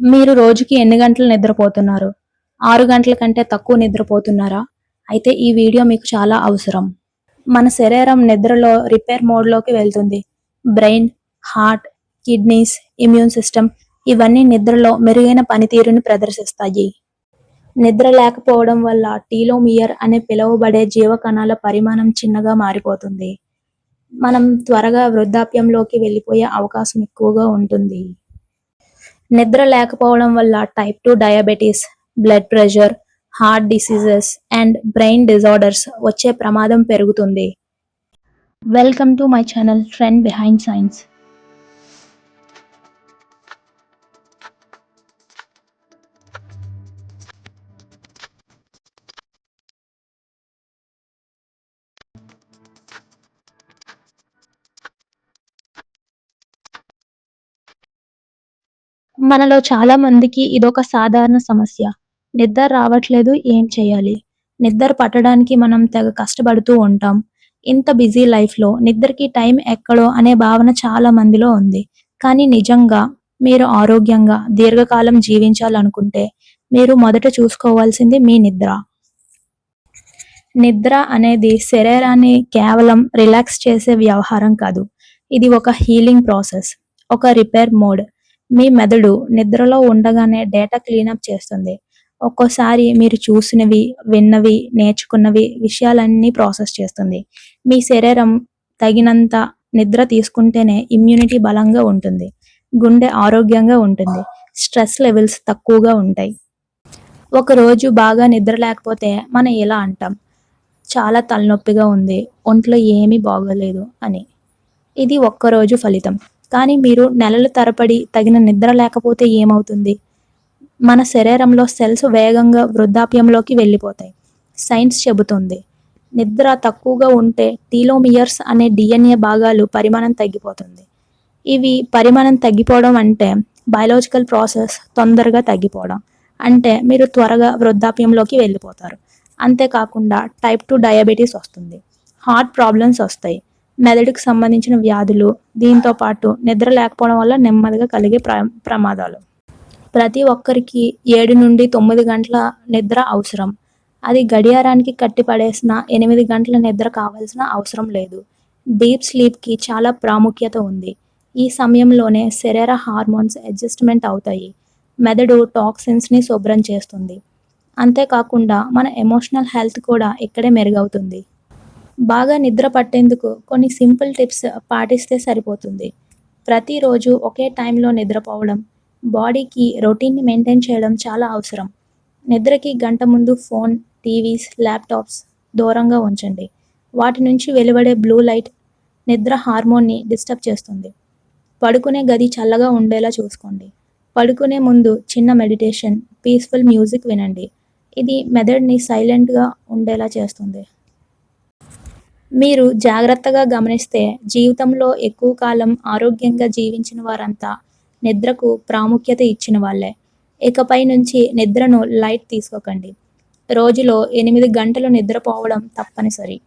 మీరు రోజుకి ఎన్ని గంటలు నిద్రపోతున్నారు? ఆరు గంటల కంటే తక్కువ నిద్రపోతున్నారా? అయితే ఈ వీడియో మీకు చాలా అవసరం. మన శరీరం నిద్రలో రిపేర్ మోడ్లోకి వెళ్తుంది. Brain heart kidneys immune system ఇవన్నీ నిద్రలో మెరుగైన పనితీరుని ప్రదర్శిస్తాయి. నిద్ర లేకపోవడం వల్ల టీలోమియర్ అనే పిలువబడే జీవకణాల పరిమాణం చిన్నగా మారిపోతుంది. మనం త్వరగా వృద్ధాప్యంలోకి వెళ్ళిపోయే అవకాశం ఎక్కువగా ఉంటుంది. నిద్ర లేకపోవడం వల్ల type two diabetes blood pressure heart diseases and brain disorders వచ్చే ప్రమాదం పెరుగుతుంది. Welcome to my channel trend behind science మనలో చాలా మందికి ఇదొక సాధారణ సమస్య. నిద్ర రావట్లేదు ఏం చేయాలి? నిద్ర పట్టడానికి మనం తెగ కష్టపడుతూ ఉంటాం. ఇంత బిజీ లైఫ్లో నిద్రకి టైం ఎక్కడో అనే భావన చాలా మందిలో ఉంది. కానీ నిజంగా మీరు ఆరోగ్యంగా దీర్ఘకాలం జీవించాలనుకుంటే మీరు మొదట చూసుకోవాల్సింది మీ నిద్ర. నిద్ర అనేది శరీరాన్ని కేవలం రిలాక్స్ చేసే వ్యవహారం కాదు. ఇది ఒక హీలింగ్ ప్రాసెస్ ఒక రిపేర్ మోడ్. మీ మెదడు నిద్రలో ఉండగానే డేటా క్లీనప్ చేస్తుంది. ఒక్కోసారి మీరు చూసినవి విన్నవి నేర్చుకున్నవి విషయాలన్నీ ప్రాసెస్ చేస్తుంది. మీ శరీరం తగినంత నిద్ర తీసుకుంటేనే ఇమ్యూనిటీ బలంగా ఉంటుంది. గుండె ఆరోగ్యంగా ఉంటుంది. స్ట్రెస్ లెవెల్స్ తక్కువగా ఉంటాయి. ఒకరోజు బాగా నిద్ర లేకపోతే మనం ఇలా అంటాం చాలా తలనొప్పిగా ఉంది ఒంట్లో ఏమీ బాగోలేదు అని. ఇది ఒక్కరోజు ఫలితం. కానీ మీరు నెలల తరబడి తగిన నిద్ర లేకపోతే ఏమవుతుంది? మన శరీరంలో సెల్స్ వేగంగా వృద్ధాప్యంలోకి వెళ్ళిపోతాయి. సైన్స్ చెబుతుంది. నిద్ర తక్కువగా ఉంటే టీలోమియర్స్ అనే డిఎన్ఏ భాగాలు పరిమాణం తగ్గిపోతుంది. ఇవి పరిమాణం తగ్గిపోవడం అంటే బయలాజికల్ ప్రాసెస్ తొందరగా తగ్గిపోవడం. అంటే మీరు త్వరగా వృద్ధాప్యంలోకి వెళ్ళిపోతారు. అంతేకాకుండా టైప్ టూ డయాబెటీస్ వస్తుంది. హార్ట్ ప్రాబ్లమ్స్ వస్తాయి. మెదడుకు సంబంధించిన వ్యాధులు దీంతో పాటు నిద్ర లేకపోవడం వల్ల నెమ్మదిగా కలిగే ప్ర ప్రమాదాలు. ప్రతి ఒక్కరికి ఏడు నుండి తొమ్మిది గంటల నిద్ర అవసరం. అది గడియారానికి కట్టిపడేసిన ఎనిమిది గంటల నిద్ర కావాల్సిన అవసరం లేదు. డీప్ స్లీప్కి చాలా ప్రాముఖ్యత ఉంది. ఈ సమయంలోనే శరీర హార్మోన్స్ అడ్జస్ట్మెంట్ అవుతాయి. మెదడు టాక్సిన్స్ని శుభ్రం చేస్తుంది. అంతేకాకుండా మన ఎమోషనల్ హెల్త్ కూడా ఇక్కడే మెరుగవుతుంది. బాగా నిద్ర పట్టేందుకు కొన్ని సింపుల్ టిప్స్ పాటిస్తే సరిపోతుంది. ప్రతిరోజు ఒకే టైంలో నిద్రపోవడం బాడీకి రొటీన్ని మెయింటైన్ చేయడం చాలా అవసరం. నిద్రకి గంట ముందు ఫోన్ టీవీస్ ల్యాప్టాప్స్ దూరంగా ఉంచండి. వాటి నుంచి వెలువడే బ్లూ లైట్ నిద్ర హార్మోన్ని డిస్టర్బ్ చేస్తుంది. పడుకునే గది చల్లగా ఉండేలా చూసుకోండి. పడుకునే ముందు చిన్న మెడిటేషన్ పీస్ఫుల్ మ్యూజిక్ వినండి. ఇది మెదడుని సైలెంట్గా ఉండేలా చేస్తుంది. మీరు జాగ్రత్తగా గమనిస్తే జీవితంలో ఎక్కువ కాలం ఆరోగ్యంగా జీవించిన వారంతా నిద్రకు ప్రాముఖ్యత ఇచ్చిన వాళ్ళే. ఇకపై నుంచి నిద్రను లైట్ తీసుకోకండి. రోజులో ఎనిమిది గంటలు నిద్రపోవడం తప్పనిసరి.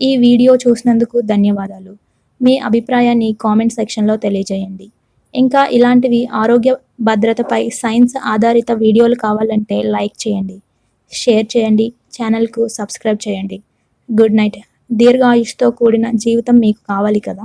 ఈ వీడియో చూసినందుకు ధన్యవాదాలు. మీ అభిప్రాయాన్ని కామెంట్ సెక్షన్లో తెలియజేయండి. ఇంకా ఇలాంటివి ఆరోగ్య భద్రతపై సైన్స్ ఆధారిత వీడియోలు కావాలంటే లైక్ చేయండి. షేర్ చేయండి. ఛానల్కు సబ్స్క్రైబ్ చేయండి. Good night. దీర్ఘాయుష్తో కూడిన జీవితం మీకు కావాలి కదా?